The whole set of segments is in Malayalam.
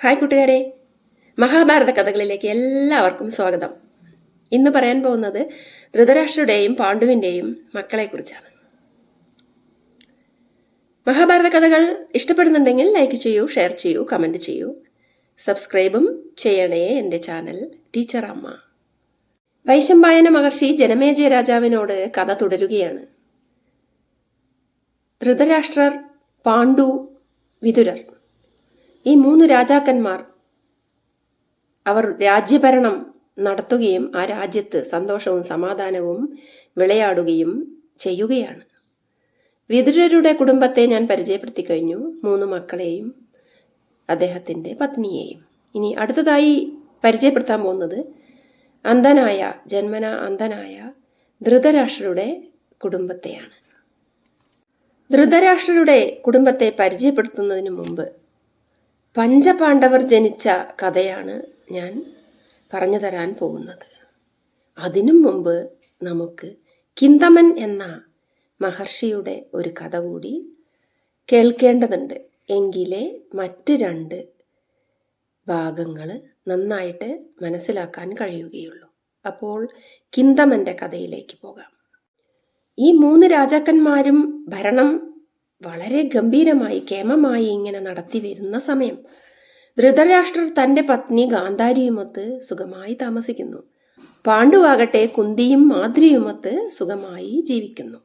ഹായ് കൂട്ടുകാരെ. മഹാഭാരത കഥകളിലേക്ക് എല്ലാവർക്കും സ്വാഗതം. ഇന്ന് പറയാൻ പോകുന്നത് ധൃതരാഷ്ട്രയുടെയും പാണ്ഡുവിന്റെയും മക്കളെക്കുറിച്ചാണ്. മഹാഭാരത കഥകൾ ഇഷ്ടപ്പെടുന്നുണ്ടെങ്കിൽ ലൈക്ക് ചെയ്യൂ ഷെയർ ചെയ്യൂ കമന്റ് ചെയ്യൂ. സബ്സ്ക്രൈബും ചെയ്യണേ എന്റെ ചാനൽ ടീച്ചർ അമ്മ. വൈശമ്പായന മഹർഷി ജനമേജയ രാജാവിനോട് കഥ തുടരുകയാണ്. ധൃതരാഷ്ട്രർ പാണ്ഡു വിതുരർ. ഈ മൂന്ന് രാജാക്കന്മാർ അവർ രാജ്യഭരണം നടത്തുകയും ആ രാജ്യത്ത് സന്തോഷവും സമാധാനവും വിളയാടുകയും ചെയ്യുകയാണ്. വിതുരരുടെ കുടുംബത്തെ ഞാൻ പരിചയപ്പെടുത്തി കഴിഞ്ഞു മൂന്ന് മക്കളെയും അദ്ദേഹത്തിന്റെ പത്നിയെയും. ഇനി അടുത്തതായി പരിചയപ്പെടുത്താൻ പോകുന്നത് അന്ധനായ ജന്മന അന്ധനായ ധൃതരാഷ്ട്രരുടെ കുടുംബത്തെയാണ്. ധൃതരാഷ്ട്രരുടെ കുടുംബത്തെ പരിചയപ്പെടുത്തുന്നതിന് മുമ്പ് പഞ്ചപാണ്ഡവർ ജനിച്ച കഥയാണ് ഞാൻ പറഞ്ഞു തരാൻ പോകുന്നത്. അതിനും മുമ്പ് നമുക്ക് കിന്തമൻ എന്ന മഹർഷിയുടെ ഒരു കഥ കൂടി കേൾക്കേണ്ടതുണ്ട്. എങ്കിലേ മറ്റ് രണ്ട് ഭാഗങ്ങൾ നന്നായിട്ട് മനസ്സിലാക്കാൻ കഴിയുകയുള്ളൂ. അപ്പോൾ കിന്തമന്റെ കഥയിലേക്ക് പോകാം. ഈ മൂന്ന് രാജാക്കന്മാരും ഭരണം വളരെ ഗംഭീരമായി കേമമായി ഇങ്ങനെ നടത്തി വരുന്ന സമയം. ധൃതരാഷ്ട്രർ തന്റെ പത്നി ഗാന്ധാരിയുമൊത്ത് സുഖമായി താമസിക്കുന്നു. പാണ്ഡുവാകട്ടെ കുന്തിയും മാദ്രിയുമൊത്ത് സുഖമായി ജീവിക്കുന്നു.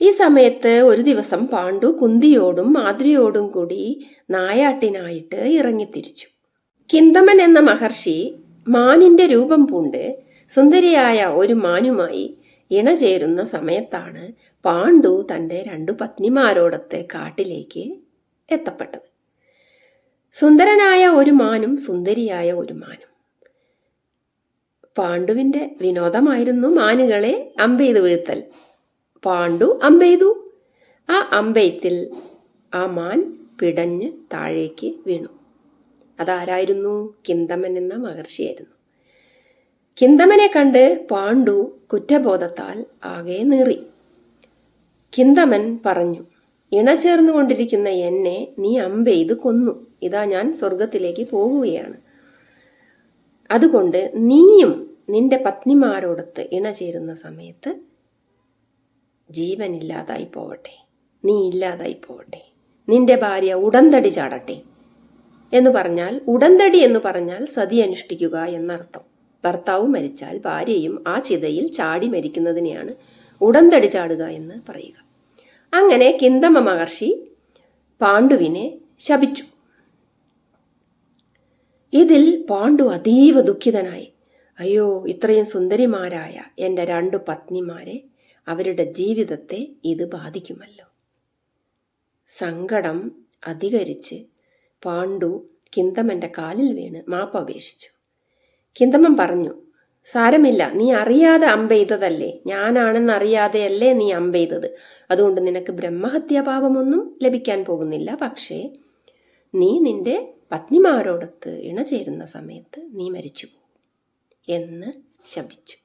ഈ സമയത്ത് ഒരു ദിവസം പാണ്ഡു കുന്തിയോടും മാദ്രിയോടും കൂടി നായാട്ടിനായിട്ട് ഇറങ്ങിത്തിരിച്ചു. കിന്തമൻ എന്ന മഹർഷി മാനിന്റെ രൂപം പൂണ്ട് സുന്ദരിയായ ഒരു മാനുമായി ഇണചേരുന്ന സമയത്താണ് പാണ്ഡു തന്റെ രണ്ടു പത്നിമാരോടത്തെ കാട്ടിലേക്ക് എത്തപ്പെട്ടത്. സുന്ദരനായ ഒരു മാനും സുന്ദരിയായ ഒരു മാനും. പാണ്ഡുവിന്റെ വിനോദമായിരുന്നു മാനുകളെ അമ്പെയ്ത് വീഴ്ത്തൽ. പാണ്ഡു അമ്പെയ്തു. ആ അമ്പെയ്ത്തിൽ ആ മാൻ പിടഞ്ഞ് താഴേക്ക് വീണു. അതാരായിരുന്നു കിന്തമൻ എന്ന മഹർഷിയായിരുന്നു. കിന്തമനെ കണ്ട് പാണ്ഡു കുറ്റബോധത്താൽ ആകെ നീറി. കിന്തമൻ പറഞ്ഞു ഇണചേർന്നുകൊണ്ടിരിക്കുന്ന എന്നെ നീ അമ്പെയ്ത് കൊന്നു. ഇതാ ഞാൻ സ്വർഗത്തിലേക്ക് പോകുകയാണ്. അതുകൊണ്ട് നീയും നിന്റെ പത്നിമാരോടൊത്ത് ഇണചേരുന്ന സമയത്ത് ജീവനില്ലാതായി പോവട്ടെ. നീ ഇല്ലാതായി പോവട്ടെ. നിന്റെ ഭാര്യ ഉടന്തടി ചാടട്ടെ. എന്ന് പറഞ്ഞാൽ ഉടന്തടി എന്ന് പറഞ്ഞാൽ സതി അനുഷ്ഠിക്കുക എന്നർത്ഥം. ഭർത്താവ് മരിച്ചാൽ ഭാര്യയും ആ ചിതയിൽ ചാടി മരിക്കുന്നതിനെയാണ് ഉടന്തടി ചാടുക എന്ന് പറയുക. അങ്ങനെ കിന്തമ മഹർഷി പാണ്ഡുവിനെ ശപിച്ചു. ഇതിൽ പാണ്ഡു അതീവ ദുഃഖിതനായി. അയ്യോ ഇത്രയും സുന്ദരിമാരായ എന്റെ രണ്ടു പത്നിമാരെ അവരുടെ ജീവിതത്തെ ഇത് ബാധിക്കുമല്ലോ. സങ്കടം അധികരിച്ച് പാണ്ഡു കിന്തമന്റെ കാലിൽ വീണ് മാപ്പ് കിന്തമൻ പറഞ്ഞു സാരമില്ല നീ അറിയാതെ അമ്പെയ്തതല്ലേ ഞാനാണെന്ന് അറിയാതെയല്ലേ നീ അമ്പെയ്തത് അതുകൊണ്ട് നിനക്ക് ബ്രഹ്മഹത്യാപാപമൊന്നും ലഭിക്കാൻ പോകുന്നില്ല. പക്ഷേ നീ നിന്റെ പത്നിമാരോടൊത്ത് ഇണചേരുന്ന സമയത്ത് നീ മരിച്ചു എന്ന് ശപിച്ചു.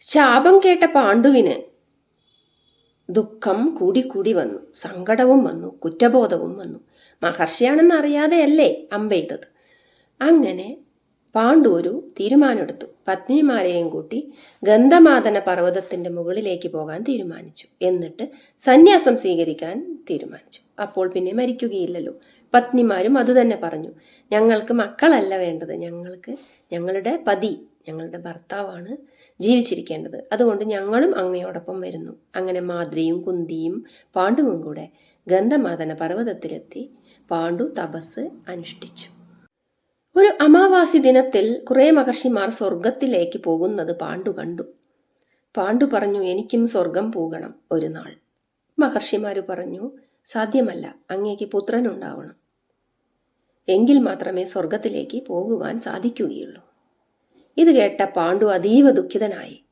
ശാപം കേട്ട പാണ്ഡുവിന് ദുഃഖം കൂടിക്കൂടി വന്നു. സങ്കടവും വന്നു. കുറ്റബോധവും വന്നു. മഹർഷിയാണെന്ന് അറിയാതെയല്ലേ അമ്പെയ്തത് അങ്ങനെ പാണ്ഡു ഒരു തീരുമാനമെടുത്തു. പത്നിമാരെയും കൂട്ടി ഗന്ധമാതന പർവതത്തിന്റെ മുകളിലേക്ക് പോകാൻ തീരുമാനിച്ചു. എന്നിട്ട് സന്യാസം സ്വീകരിക്കാൻ തീരുമാനിച്ചു. അപ്പോൾ പിന്നെ മരിക്കുകയില്ലല്ലോ. പത്നിമാരും അത് തന്നെ പറഞ്ഞു. ഞങ്ങൾക്ക് മക്കളല്ല വേണ്ടത്. ഞങ്ങൾക്ക് ഞങ്ങളുടെ പതി ഞങ്ങളുടെ ഭർത്താവാണ് ജീവിച്ചിരിക്കേണ്ടത്. അതുകൊണ്ട് ഞങ്ങളും അങ്ങയോടൊപ്പം വരുന്നു. അങ്ങനെ മാദ്രിയും കുന്തിയും പാണ്ഡുവും കൂടെ ഗന്ധമാതന പർവതത്തിലെത്തി പാണ്ഡു തപസ് അനുഷ്ഠിച്ചു. ഒരു അമാവാസി ദിനത്തിൽ കുറേ മഹർഷിമാർ സ്വർഗത്തിലേക്ക് പോകുന്നത് പാണ്ഡു കണ്ടു. പാണ്ഡു പറഞ്ഞു എനിക്കും സ്വർഗം പോകണം ഒരു നാൾ. മഹർഷിമാര് പറഞ്ഞു സാധ്യമല്ല അങ്ങേക്ക് പുത്രനുണ്ടാവണം എങ്കിൽ മാത്രമേ സ്വർഗത്തിലേക്ക് പോകുവാൻ സാധിക്കുകയുള്ളൂ. ഇത് കേട്ട പാണ്ഡു അതീവ ദുഃഖിതനായി.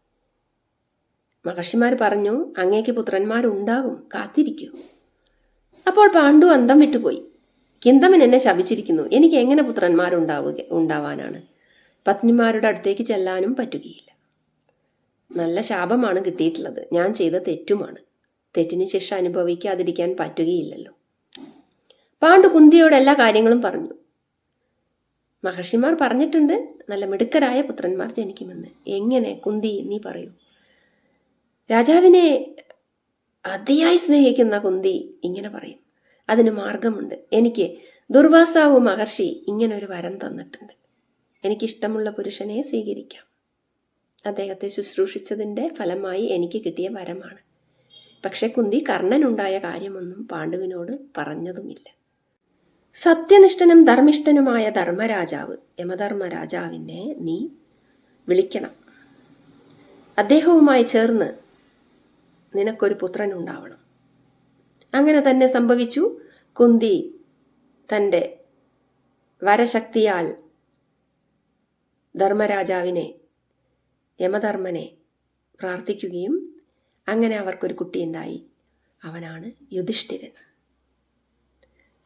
മഹർഷിമാർ പറഞ്ഞു അങ്ങേക്ക് പുത്രന്മാരുണ്ടാകും കാത്തിരിക്കൂ. അപ്പോൾ പാണ്ഡു അന്തം വിട്ടുപോയി. കിന്തമൻ എന്നെ ശപിച്ചിരിക്കുന്നു. എനിക്ക് എങ്ങനെ പുത്രന്മാരുണ്ടാവുക ഉണ്ടാവാനാണ്? പത്നിമാരുടെ അടുത്തേക്ക് ചെല്ലാനും പറ്റുകയില്ല. നല്ല ശാപമാണ് കിട്ടിയിട്ടുള്ളത്. ഞാൻ ചെയ്ത തെറ്റുമാണ്. തെറ്റിന് ശിക്ഷ അനുഭവിക്കാതിരിക്കാൻ പറ്റുകയില്ലല്ലോ. പാണ്ഡു കുന്തിയോട് എല്ലാ കാര്യങ്ങളും പറഞ്ഞു. മഹർഷിമാർ പറഞ്ഞിട്ടുണ്ട് നല്ല മിടുക്കരായ പുത്രന്മാർ ജനിക്കുമെന്ന്. എങ്ങനെ? കുന്തി നീ പറയൂ. രാജാവിനെ അതിയായി സ്നേഹിക്കുന്ന കുന്തി ഇങ്ങനെ പറയും. അതിന് മാർഗമുണ്ട്. എനിക്ക് ദുർവാസാവു മഹർഷി ഇങ്ങനെ ഒരു വരം തന്നിട്ടുണ്ട്. എനിക്കിഷ്ടമുള്ള പുരുഷനെ സ്വീകരിക്കാം. അദ്ദേഹത്തെ ശുശ്രൂഷിച്ചതിന്റെ ഫലമായി എനിക്ക് കിട്ടിയ വരമാണ്. പക്ഷെ കുന്തി കർണനുണ്ടായ കാര്യമൊന്നും പാണ്ഡുവിനോട് പറഞ്ഞതുമില്ല. സത്യനിഷ്ഠനും ധർമ്മിഷ്ഠനുമായ ധർമ്മരാജാവ് യമധർമ്മ രാജാവിനെ നീ വിളിക്കണം. അദ്ദേഹവുമായി ചേർന്ന് നിനക്കൊരു പുത്രൻ ഉണ്ടാവണം അങ്ങനെ തന്നെ സംഭവിച്ചു. കുന്തി തന്റെ വരശക്തിയാൽ ധർമ്മരാജാവിനെ യമധർമ്മനെ പ്രാർത്ഥിക്കുകയും അങ്ങനെ അവർക്കൊരു കുട്ടിയുണ്ടായി. അവനാണ് യുധിഷ്ഠിരൻ.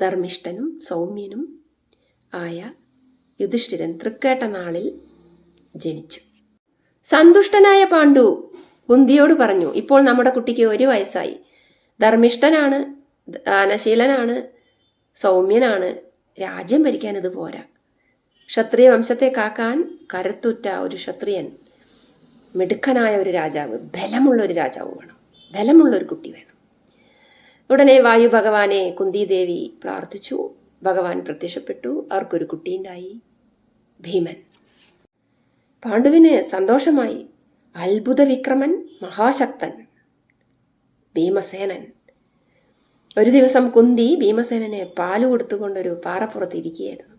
ധർമ്മിഷ്ഠനും സൗമ്യനും ആയ യുധിഷ്ഠിരൻ തൃക്കേട്ട നാളിൽ ജനിച്ചു. സന്തുഷ്ടനായ പാണ്ഡു കുന്തിയോട് പറഞ്ഞു ഇപ്പോൾ നമ്മുടെ കുട്ടിക്ക് ഒരു വയസ്സായി. ധർമ്മിഷ്ഠനാണ് ദാനശീലനാണ് സൗമ്യനാണ്. രാജ്യം ഭരിക്കാൻ ഇത് പോരാ. ക്ഷത്രിയ വംശത്തെ കാക്കാൻ കരുത്തുറ്റ ഒരു ക്ഷത്രിയൻ മിടുക്കനായ ഒരു രാജാവ് ബലമുള്ള ഒരു രാജാവ് വേണം. ബലമുള്ള ഒരു കുട്ടി വേണം. ഉടനെ വായു ഭഗവാനെ കുന്തിദേവി പ്രാർത്ഥിച്ചു. ഭഗവാൻ പ്രത്യക്ഷപ്പെട്ടു. അവർക്കൊരു കുട്ടിയുണ്ടായി. ഭീമൻ. പാണ്ഡുവിന് സന്തോഷമായി. അത്ഭുത വിക്രമൻ മഹാശക്തൻ. ഭീമസേനൻ. ഒരു ദിവസം കുന്തി ഭീമസേനനെ പാൽ കൊടുത്തുകൊണ്ടൊരു പാറപ്പുറത്ത് ഇരിക്കുകയായിരുന്നു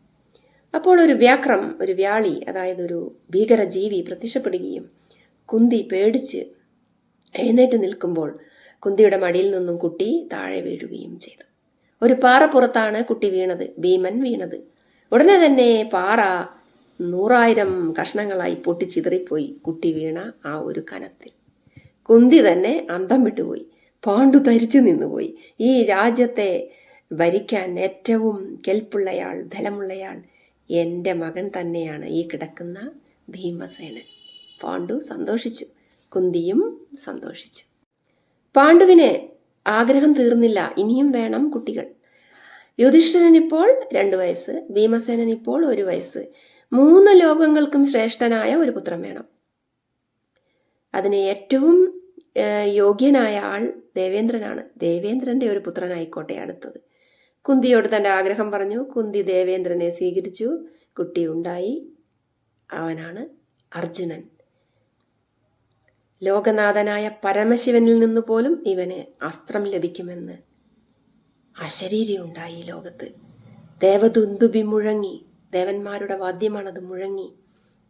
അപ്പോൾ ഒരു വ്യാക്രം ഒരു വ്യാളി അതായത് ഒരു ഭീകര ജീവി പ്രത്യക്ഷപ്പെടുകയും കുന്തി പേടിച്ച് എഴുന്നേറ്റ് നിൽക്കുമ്പോൾ കുന്തിയുടെ മടിയിൽ നിന്നും കുട്ടി താഴെ വീഴുകയും ചെയ്തു. ഒരു പാറപ്പുറത്താണ് കുട്ടി വീണത് ഭീമൻ വീണത്. ഉടനെ തന്നെ പാറ നൂറായിരം കഷ്ണങ്ങളായി പൊട്ടിച്ചിതറിപ്പോയി കുട്ടി വീണ ആ ഒരു കനത്തിൽ. കുന്തി തന്നെ അന്തം വിട്ടുപോയി. പാണ്ഡു തരിച്ചു നിന്നുപോയി. ഈ രാജ്യത്തെ ഭരിക്കാൻ ഏറ്റവും കെൽപ്പുള്ളയാൾ ബലമുള്ളയാൾ എന്റെ മകൻ തന്നെയാണ് ഈ കിടക്കുന്ന ഭീമസേനൻ. പാണ്ഡു സന്തോഷിച്ചു. കുന്തിയും സന്തോഷിച്ചു. പാണ്ഡുവിന് ആഗ്രഹം തീർന്നില്ല. ഇനിയും വേണം കുട്ടികൾ. യുധിഷ്ഠിരൻ ഇപ്പോൾ രണ്ട് വയസ്സ് ഭീമസേനൻ ഇപ്പോൾ ഒരു വയസ്സ്. മൂന്ന് ലോകങ്ങൾക്കും ശ്രേഷ്ഠനായ ഒരു പുത്രം വേണം. അതിനെ ഏറ്റവും യോഗ്യനായ ആൾ ദേവേന്ദ്രനാണ്. ദേവേന്ദ്രന്റെ ഒരു പുത്രനായിക്കോട്ടെ അടുത്തത്. കുന്തിയോട് തന്റെ ആഗ്രഹം പറഞ്ഞു. കുന്തി ദേവേന്ദ്രനെ സ്വീകരിച്ചു. കുട്ടി ഉണ്ടായി. അവനാണ് അർജുനൻ. ലോകനാഥനായ പരമശിവനിൽ നിന്ന് പോലും ഇവന് അസ്ത്രം ലഭിക്കുമെന്ന് അശരീരി ഉണ്ടായി ലോകത്ത്. ദേവദുന്തുബി മുഴങ്ങി. ദേവന്മാരുടെ വാദ്യമാണത് മുഴങ്ങി.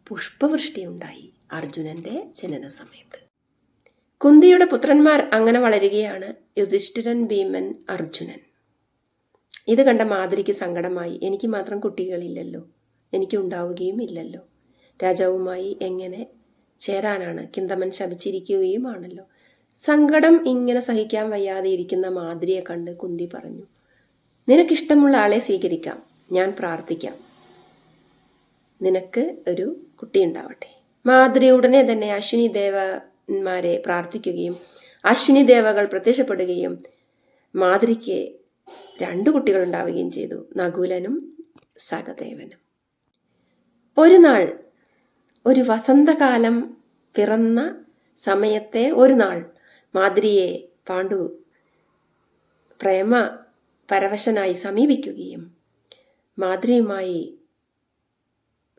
പുഷ്പവൃഷ്ടി ഉണ്ടായി അർജുനന്റെ ജനന സമയത്ത് കുന്തിയുടെ പുത്രന്മാർ അങ്ങനെ വളരുകയാണ് യുധിഷ്ഠിരൻ ഭീമൻ അർജുനൻ. ഇത് കണ്ട മാതിരിക്ക് സങ്കടമായി. എനിക്ക് മാത്രം കുട്ടികളില്ലല്ലോ. എനിക്ക് ഉണ്ടാവുകയും ഇല്ലല്ലോ. രാജാവുമായി എങ്ങനെ ചേരാനാണ്? കിന്തമൻ ശപിച്ചിരിക്കുകയുമാണല്ലോ സങ്കടം ഇങ്ങനെ സഹിക്കാൻ വയ്യാതെ ഇരിക്കുന്ന മാതിരിയെ കണ്ട് കുന്തി പറഞ്ഞു നിനക്കിഷ്ടമുള്ള ആളെ സ്വീകരിക്കാം. ഞാൻ പ്രാർത്ഥിക്കാം. നിനക്ക് ഒരു കുട്ടി ഉണ്ടാവട്ടെ മാതിരി ഉടനെ തന്നെ അശ്വിനി ദേവന്മാരെ പ്രാർത്ഥിക്കുകയും അശ്വിനി ദേവകൾ പ്രത്യക്ഷപ്പെടുകയും മാതിരിക്ക് രണ്ടു കുട്ടികൾ ഉണ്ടാവുകയും ചെയ്തു. നകുലനും സഹദേവനും. ഒരു നാൾ ഒരു വസന്തകാലം പിറന്ന സമയത്തെ ഒരു നാൾ മാതിരിയെ പാണ്ഡു പ്രേമ പരവശനായി സമീപിക്കുകയും മാതിരിയുമായി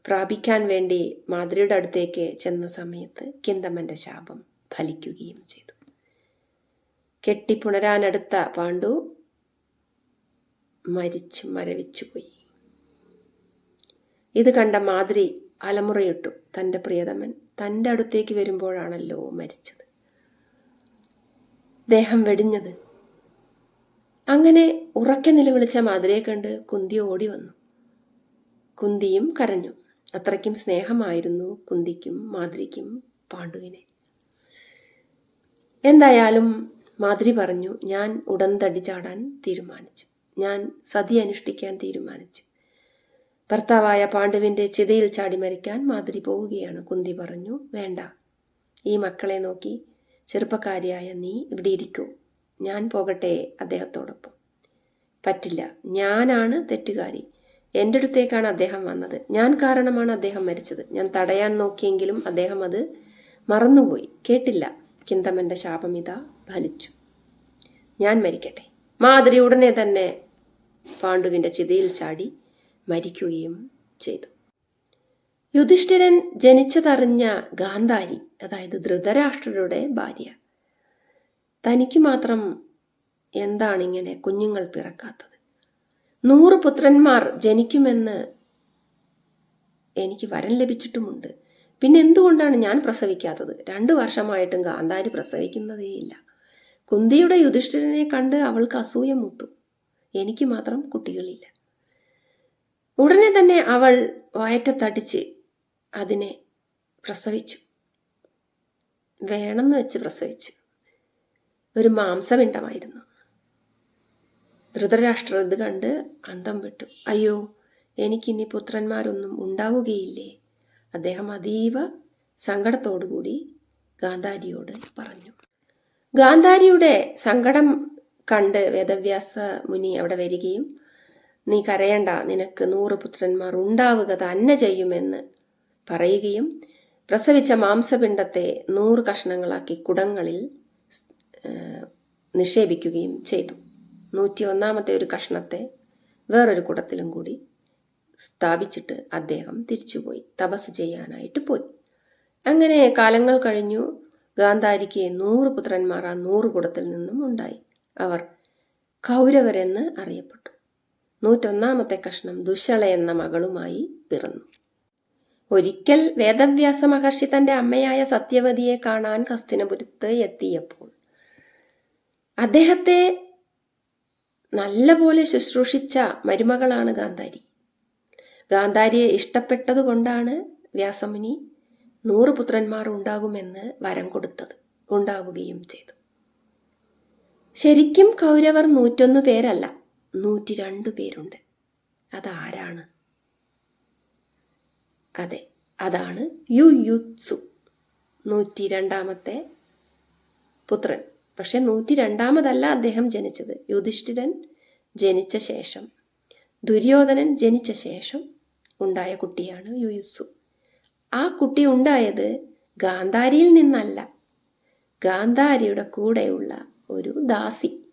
പ്രാപിക്കാൻ വേണ്ടി മാതിരിയുടെ അടുത്തേക്ക് ചെന്ന സമയത്ത് കിന്തമ്മന്റെ ശാപം ഫലിക്കുകയും ചെയ്തു. കെട്ടിപ്പുണരാനടുത്ത പാണ്ഡു മരിച്ചു മരവിച്ചുപോയി ഇത് കണ്ട മാതിരി അലമുറയിട്ടു തന്റെ പ്രിയതമൻ തന്റെ അടുത്തേക്ക് വരുമ്പോഴാണല്ലോ മരിച്ചത്. ദേഹം വെടിഞ്ഞത്. അങ്ങനെ ഉറക്കെ നിലവിളിച്ച മാതിരിയെ കണ്ട് കുന്തി ഓടി വന്നു. കുന്തിയും കരഞ്ഞു. അത്രയ്ക്കും സ്നേഹമായിരുന്നു കുന്തിക്കും മാതിരിക്കും പാണ്ഡുവിനെ. എന്തായാലും മാതിരി പറഞ്ഞു ഞാൻ ഉടൻ തടി ചാടാൻ തീരുമാനിച്ചു. ഞാൻ സതി അനുഷ്ഠിക്കാൻ തീരുമാനിച്ചു. ഭർത്താവായ പാണ്ഡുവിന്റെ ചിതയിൽ ചാടി മരിക്കാൻ മാതിരി പോവുകയാണ്. കുന്തി പറഞ്ഞു വേണ്ട. ഈ മക്കളെ നോക്കി ചെറുപ്പക്കാരിയായ നീ ഇവിടെ ഇരിക്കൂ. ഞാൻ പോകട്ടെ അദ്ദേഹത്തോടൊപ്പം. പറ്റില്ല. ഞാനാണ് തെറ്റുകാരി. എന്റെ അടുത്തേക്കാണ് അദ്ദേഹം വന്നത്. ഞാൻ കാരണമാണ് അദ്ദേഹം മരിച്ചത്. ഞാൻ തടയാൻ നോക്കിയെങ്കിലും അദ്ദേഹം അത് മറന്നുപോയി. കേട്ടില്ല. കിന്തമന്റെ ശാപമിത ഫലിച്ചു. ഞാൻ മരിക്കട്ടെ. മാതിരി ഉടനെ തന്നെ പാണ്ഡുവിന്റെ ചിതയിൽ ചാടി മരിക്കുകയും ചെയ്തു. യുധിഷ്ഠിരൻ ജനിച്ചതറിഞ്ഞ ഗാന്ധാരി അതായത് ധൃതരാഷ്ട്രരുടെ ഭാര്യ തനിക്ക് മാത്രം എന്താണിങ്ങനെ കുഞ്ഞുങ്ങൾ പിറക്കാത്തത്? നൂറ് പുത്രന്മാർ ജനിക്കുമെന്ന് എനിക്ക് വരം ലഭിച്ചിട്ടുമുണ്ട്. പിന്നെ എന്തുകൊണ്ടാണ് ഞാൻ പ്രസവിക്കാത്തത്? രണ്ടു വർഷമായിട്ടും ഗാന്ധാരി പ്രസവിക്കുന്നതേയില്ല. കുന്തിയുടെ യുധിഷ്ഠിരനെ കണ്ട് അവൾക്ക് അസൂയ മുത്തു. എനിക്ക് മാത്രം കുട്ടികളില്ല. ഉടനെ തന്നെ അവൾ വയറ്റത്തടിച്ച് അതിനെ പ്രസവിച്ചു. വേണമെന്ന് വെച്ച് പ്രസവിച്ചു. ഒരു മാംസപിണ്ഡമായിരുന്നു. ധൃതരാഷ്ട്രർ ഇത് കണ്ട് അന്തം വിട്ടു. അയ്യോ എനിക്കിനി പുത്രന്മാരൊന്നും ഉണ്ടാവുകയില്ലേ? അദ്ദേഹം അതീവ സങ്കടത്തോടുകൂടി ഗാന്ധാരിയോട് പറഞ്ഞു. ഗാന്ധാരിയുടെ സങ്കടം കണ്ട് വേദവ്യാസ മുനി അവിടെ വരികയും നീ കരയണ്ട നിനക്ക് നൂറ് പുത്രന്മാർ ഉണ്ടാവുക തന്നെ ചെയ്യുമെന്ന് പറയുകയും പ്രസവിച്ച മാംസപിണ്ടത്തെ നൂറ് കഷ്ണങ്ങളാക്കി കുടങ്ങളിൽ നിക്ഷേപിക്കുകയും ചെയ്തു. നൂറ്റി ഒന്നാമത്തെ ഒരു കഷ്ണത്തെ വേറൊരു കുടത്തിലും കൂടി സ്ഥാപിച്ചിട്ട് അദ്ദേഹം തിരിച്ചുപോയി. തപസ് ചെയ്യാനായിട്ട് പോയി. അങ്ങനെ കാലങ്ങൾ കഴിഞ്ഞു. ഗാന്ധാരിക്ക് നൂറ് പുത്രന്മാർ ആ നൂറ് കുടത്തിൽ നിന്നും ഉണ്ടായി. അവർ കൗരവരെന്ന് അറിയപ്പെട്ടു. നൂറ്റൊന്നാമത്തെ കഷ്ണം ദുശള എന്ന മകളുമായി പിറന്നു. ഒരിക്കൽ വേദവ്യാസ മഹർഷി തന്റെ അമ്മയായ സത്യവതിയെ കാണാൻ കസ്തിനപുരത്ത് എത്തിയപ്പോൾ അദ്ദേഹത്തെ നല്ലപോലെ ശുശ്രൂഷിച്ച മരുമകളാണ് ഗാന്ധാരി. ഗാന്ധാരിയെ ഇഷ്ടപ്പെട്ടതുകൊണ്ടാണ് വ്യാസമുനി നൂറ് പുത്രന്മാർ ഉണ്ടാകുമെന്ന് വരം കൊടുത്തത് ഉണ്ടാവുകയും ചെയ്തു. ശരിക്കും കൗരവർ നൂറ്റൊന്ന് പേരല്ല നൂറ്റി രണ്ട് പേരുണ്ട്. അതാരാണ്? അതെ അതാണ് യു യുത്സു നൂറ്റി രണ്ടാമത്തെ പുത്രൻ. പക്ഷെ നൂറ്റി രണ്ടാമതല്ല അദ്ദേഹം ജനിച്ചത്. യുധിഷ്ഠിരൻ ജനിച്ച ശേഷം. ദുര്യോധനൻ ജനിച്ച ശേഷം ഉണ്ടായ കുട്ടിയാണ് യുയുസു ആ കുട്ടി ഉണ്ടായത് ഗാന്ധാരിയിൽ നിന്നല്ല. ഗാന്ധാരിയുടെ കൂടെയുള്ള ഒരു ദാസി.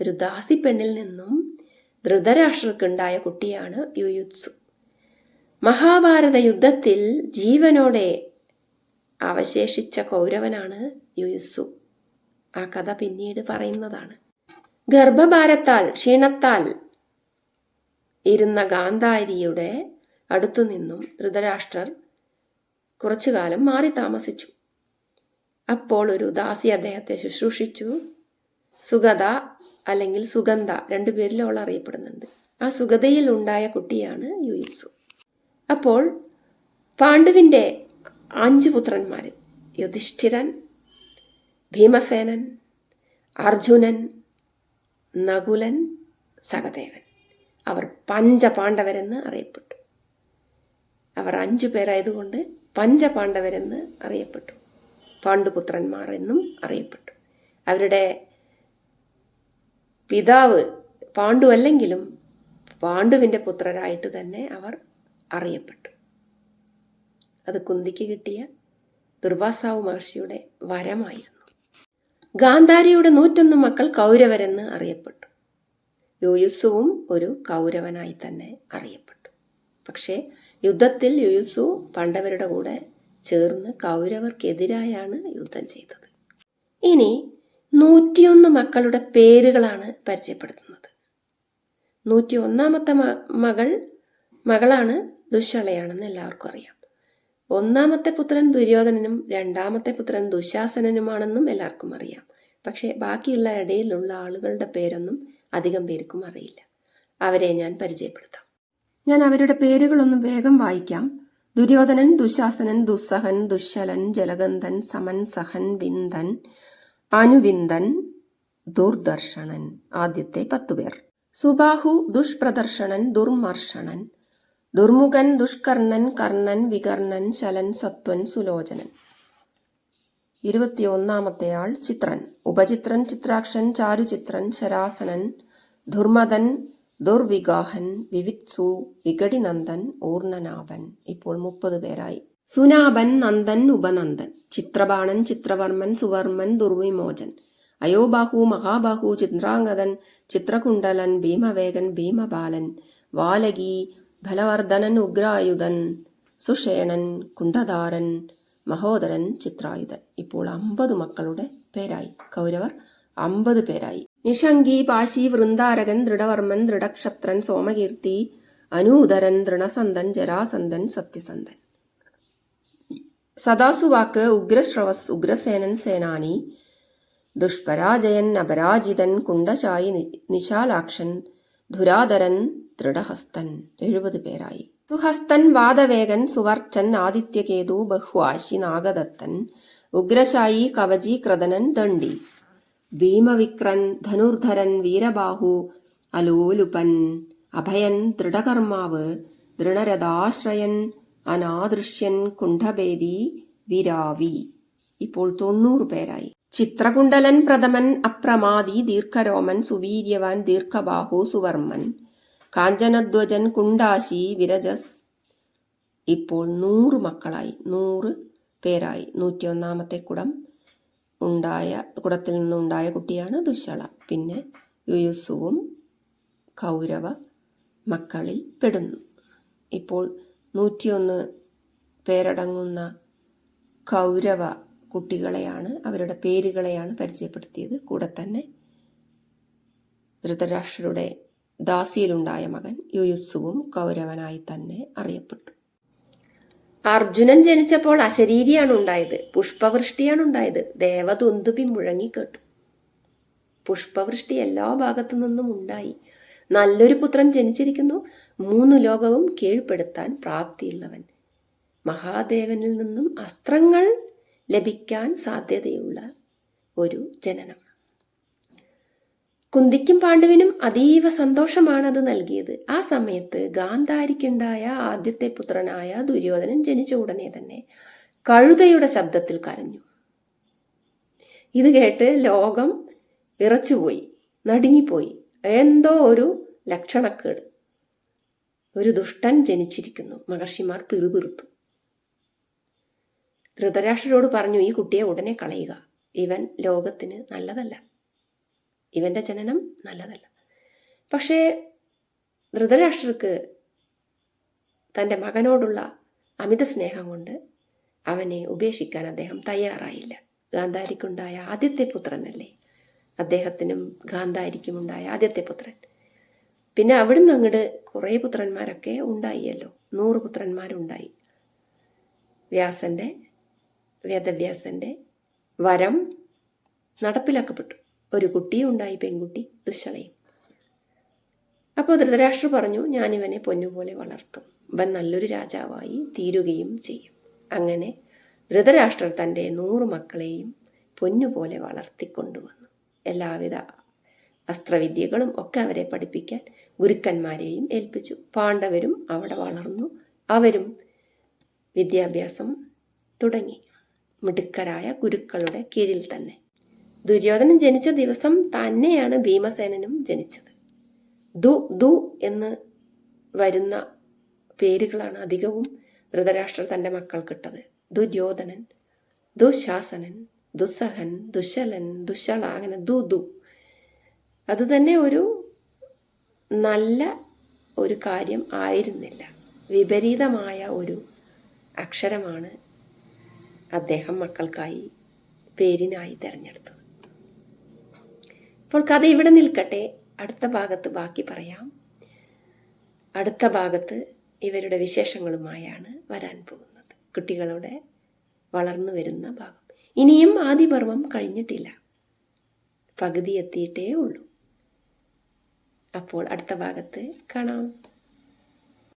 ഒരു ദാസി പെണ്ണിൽ നിന്നും ധൃതരാഷ്ട്രക്കുണ്ടായ കുട്ടിയാണ് യുയുത്സു. മഹാഭാരത യുദ്ധത്തിൽ ജീവനോടെ അവശേഷിച്ച കൗരവനാണ് യുയുസ്സു ആ കഥ പിന്നീട് പറയുന്നതാണ്. ഗർഭഭാരത്താൽ ക്ഷീണത്താൽ ഇരുന്ന ഗാന്ധാരിയുടെ അടുത്തു നിന്നും ധൃതരാഷ്ട്രർ കുറച്ചു കാലം മാറി താമസിച്ചു. അപ്പോൾ ഒരു ദാസി അദ്ദേഹത്തെ ശുശ്രൂഷിച്ചു. സുഗത അല്ലെങ്കിൽ സുഗന്ധ രണ്ടുപേരിലും അവൾ അറിയപ്പെടുന്നുണ്ട്. ആ സുഗതയിൽ ഉണ്ടായ കുട്ടിയാണ് യുയിത്സു. അപ്പോൾ പാണ്ഡുവിന്റെ അഞ്ച് പുത്രന്മാർ യുധിഷ്ഠിരൻ ഭീമസേനൻ അർജുനൻ നകുലൻ സഹദേവൻ. അവർ പഞ്ചപാണ്ഡവരെന്ന് അറിയപ്പെട്ടു. അവർ അഞ്ചു പേരായതുകൊണ്ട് പഞ്ചപാണ്ഡവരെന്ന് അറിയപ്പെട്ടു. പാണ്ഡുപുത്രന്മാർ എന്നും അറിയപ്പെട്ടു. അവരുടെ പിതാവ് പാണ്ഡു അല്ലെങ്കിലും പാണ്ഡുവിന്റെ പുത്രരായിട്ട് തന്നെ അവർ അറിയപ്പെട്ടു. അത് കുന്തിക്ക് കിട്ടിയ ദുർവാസാവ് മഹർഷിയുടെ വരമായിരുന്നു. ഗാന്ധാരിയുടെ നൂറ്റൊന്ന് മക്കൾ കൗരവരെന്ന് അറിയപ്പെട്ടു. യുയുസുവും ഒരു കൗരവനായി തന്നെ അറിയപ്പെട്ടു. പക്ഷേ യുദ്ധത്തിൽ യുയുസു പാണ്ഡവരുടെ കൂടെ ചേർന്ന് കൗരവർക്കെതിരായാണ് യുദ്ധം ചെയ്തത്. ഇനി നൂറ്റിയൊന്ന് മക്കളുടെ പേരുകളാണ് പരിചയപ്പെടുത്തുന്നത്. നൂറ്റി ഒന്നാമത്തെ മകൾ മകളാണ് ദുശളയാണെന്ന് എല്ലാവർക്കും അറിയാം. ഒന്നാമത്തെ പുത്രൻ ദുര്യോധനനും രണ്ടാമത്തെ പുത്രൻ ദുശാസനനുമാണെന്നും എല്ലാവർക്കും അറിയാം. പക്ഷേ ബാക്കിയുള്ള ഇടയിലുള്ള ആളുകളുടെ പേരൊന്നും അധികം പേർക്കും അറിയില്ല. അവരെ ഞാൻ പരിചയപ്പെടുത്താം. ഞാൻ അവരുടെ പേരുകളൊന്നും വേഗം വായിക്കാം. ദുര്യോധനൻ ദുശാസനൻ ദുസ്സഹൻ ദുശ്ശലൻ ജലഗന്ധൻ സമൻ സഹൻ വിന്ദൻ അനുവിന്ദൻ ദുർദർശനൻ ആദ്യത്തെ പത്തുപേർ സുബാഹു ദുഷ്പ്രദർശനൻ ദുർമർഷണൻ ദുർമുഖൻ ദുഷ്കർണൻ കർണൻ വികർണൻ ശലൻ സത്വൻ സുലോചനൻ. ഇരുപത്തിയൊന്നാമത്തെ ആൾ ചിത്രൻ. ഉപചിത്രൻ ചിത്രാക്ഷൻ ചാരുചിത്രൻ ശരാസനൻ ദുർമദൻ ദുർവിഗാഹൻ വിവിത്സു വികടിനന്ദൻ ഊർണനാഭൻ. ഇപ്പോൾ മുപ്പത് പേരായി. സുനാഭൻ നന്ദൻ ഉപനന്ദൻ. ചിത്രബാണൻ ചിത്രവർമ്മൻ സുവർമ്മൻ ദുർവിമോചൻ. അയോബാഹു മഹാബാഹു ചിത്രാംഗതൻ ചിത്രകുണ്ടലൻ ഭീമവേഗൻ ഭീമബാലൻ. വാലകി ഫലവർദ്ധനൻ ഉഗ്രായുധൻ സുഷേണൻ കുണ്ഠധാരൻ മഹോദരൻ ചിത്രായുധൻ. ഇപ്പോൾ അമ്പത് മക്കളുടെ പേരായി. കൗരവർ അമ്പത് പേരായി. നിഷങ്കി പാശി വൃന്ദാരകൻ ദൃഢവർമ്മൻ ദൃഢക്ഷത്രൻ സോമകീർത്തി അനൂദരൻ ദൃണസന്തൻ ജരാസന്തൻ സത്യസന്ധൻ. സദാസുവാക്ക് ഉഗ്രശ്രവസ് ഉഗ്രസേനൻ സേനാനി ദുഷ്പരാജയൻ അപരാജിതൻ കുണ്ടശായി നിശാലാക്ഷൻ ധുരാധരൻ ദൃഢഹസ്തൻ. എഴുപത് പേരായി. സുഹസ്തൻ വാദവേഗൻ സുവർച്ചൻ ആദിത്യകേതു ബഹ്വാശി നാഗദത്തൻ ഉഗ്രശായി കവചി ക്രതനൻ ദണ്ഡി. ഭീമവിക്രൻ ധനുർധരൻ വീരബാഹു അലോലുപൻ അഭയൻ ദൃഢകർമാവ് ദൃണരഥാശ്രയൻ അനാദൃശ്യൻ കുണ്ഠഭേദി വിരാവി. ഇപ്പോൾ തൊണ്ണൂറ് പേരായി. ചിത്രകുണ്ടലൻ പ്രഥമൻ അപ്രമാദി ദീർഘരോമൻ സുവീര്യവാൻ ദീർഘബാഹു സുവർമ്മൻ. കാഞ്ചനധ്വജൻ കുണ്ടാശി വിരജസ്. ഇപ്പോൾ നൂറ് മക്കളായി നൂറ് പേരായി. നൂറ്റി ഒന്നാമത്തെ കുടം ഉണ്ടായ കുടത്തിൽ നിന്നുണ്ടായ കുട്ടിയാണ് ദുശള. പിന്നെ യുയുസുവും കൗരവ മക്കളിൽ പെടുന്നു. ഇപ്പോൾ നൂറ്റിയൊന്ന് പേരടങ്ങുന്ന കൗരവ കുട്ടികളെയാണ് അവരുടെ പേരുകളെയാണ് പരിചയപ്പെടുത്തിയത്. കൂടെ തന്നെ ധൃതരാഷ്ട്രരുടെ ദാസിയിലുണ്ടായ മകൻ യുയുത്സുവും കൗരവനായി തന്നെ അറിയപ്പെട്ടു. അർജുനൻ ജനിച്ചപ്പോൾ അശരീരിയാണ് ഉണ്ടായത്. പുഷ്പവൃഷ്ടിയാണ് ഉണ്ടായത്. ദേവതുന്തുപി മുഴങ്ങിക്കേട്ടു പുഷ്പവൃഷ്ടി എല്ലാ ഭാഗത്തു നിന്നും ഉണ്ടായി. നല്ലൊരു പുത്രൻ ജനിച്ചിരിക്കുന്നു. മൂന്ന് ലോകവും കീഴ്പ്പെടുത്താൻ പ്രാപ്തിയുള്ളവൻ. മഹാദേവനിൽ നിന്നും അസ്ത്രങ്ങൾ ലഭിക്കാൻ സാധ്യതയുള്ള ഒരു ജനനം. കുന്തിക്കും പാണ്ഡുവിനും അതീവ സന്തോഷമാണ് അത് നൽകിയത്. ആ സമയത്ത് ഗാന്ധാരിക്കുണ്ടായ ആദ്യത്തെ പുത്രനായ ദുര്യോധനൻ ജനിച്ച ഉടനെ തന്നെ കഴുതയുടെ ശബ്ദത്തിൽ കരഞ്ഞു. ഇത് കേട്ട് ലോകം ഇറച്ചുപോയി നടുങ്ങിപ്പോയി. എന്തോ ഒരു ലക്ഷണക്കേട്. ഒരു ദുഷ്ടൻ ജനിച്ചിരിക്കുന്നു. മഹർഷിമാർ പിറുപിറുത്തു. ധൃതരാഷ്ട്രരോട് പറഞ്ഞു ഈ കുട്ടിയെ ഉടനെ കളയുക. ഇവൻ ലോകത്തിന് നല്ലതല്ല. ഇവന്റെ ജനനം നല്ലതല്ല. പക്ഷേ ധൃതരാഷ്ട്രർക്ക് തന്റെ മകനോടുള്ള അമിത സ്നേഹം കൊണ്ട് അവനെ ഉപേക്ഷിക്കാൻ അദ്ദേഹം തയ്യാറായില്ല. ഗാന്ധാരിക്കുണ്ടായ ആദ്യത്തെ പുത്രനല്ലേ? അദ്ദേഹത്തിനും ഗാന്ധാരിക്കുമുണ്ടായ ആദ്യത്തെ പുത്രൻ. പിന്നെ അവിടുന്ന് അങ്ങോട്ട് കുറേ പുത്രന്മാരൊക്കെ ഉണ്ടായിയല്ലോ നൂറ് പുത്രന്മാരുണ്ടായി. വ്യാസന്റെ വേദവ്യാസന്റെ വരം നടപ്പിലാക്കപ്പെട്ടു. ഒരു കുട്ടിയും ഉണ്ടായി പെൺകുട്ടി ദുശ്ശളയും അപ്പോൾ ധൃതരാഷ്ട്ര പറഞ്ഞു ഞാനിവനെ പൊന്നുപോലെ വളർത്തും. ഇവൻ നല്ലൊരു രാജാവായി തീരുകയും ചെയ്യും. അങ്ങനെ ധൃതരാഷ്ട്രർ തന്റെ നൂറ് മക്കളെയും പൊന്നുപോലെ വളർത്തിക്കൊണ്ടുവന്നു. എല്ലാവിധ അസ്ത്രവിദ്യകളും ഒക്കെ അവരെ പഠിപ്പിക്കാൻ ഗുരുക്കന്മാരെയും ഏൽപ്പിച്ചു. പാണ്ഡവരും അവിടെ വളർന്നു. അവരും വിദ്യാഭ്യാസം തുടങ്ങി. മിടുക്കരായ ഗുരുക്കളുടെ കീഴിൽ തന്നെ. ദുര്യോധനൻ ജനിച്ച ദിവസം തന്നെയാണ് ഭീമസേനനും ജനിച്ചത്. ദു ദു എന്ന് വരുന്ന പേരുകളാണ് അധികവും ധൃതരാഷ്ട്രർ തന്റെ മക്കൾക്കിട്ടത് ദുര്യോധനൻ ദുശാസനൻ ദുസ്സഹൻ ദുശലൻ ദുശള അങ്ങനെ ദു ദു. അത് തന്നെ ഒരു നല്ല ഒരു കാര്യം ആയിരുന്നില്ല. വിപരീതമായ ഒരു അക്ഷരമാണ് അദ്ദേഹം മക്കൾക്കായി പേരിനായി തിരഞ്ഞെടുത്തത്. അപ്പോൾ കഥ ഇവിടെ നിൽക്കട്ടെ. അടുത്ത ഭാഗത്ത് ബാക്കി പറയാം. അടുത്ത ഭാഗത്ത് ഇവരുടെ വിശേഷങ്ങളുമായാണ് വരാൻ പോകുന്നത്. കുട്ടികളുടെ വളർന്നു വരുന്ന ഭാഗം. ഇനിയും ആദിപർവം കഴിഞ്ഞിട്ടില്ല. പകുതി എത്തിയിട്ടേ ഉള്ളൂ. അപ്പോൾ അടുത്ത ഭാഗത്ത് കാണാം.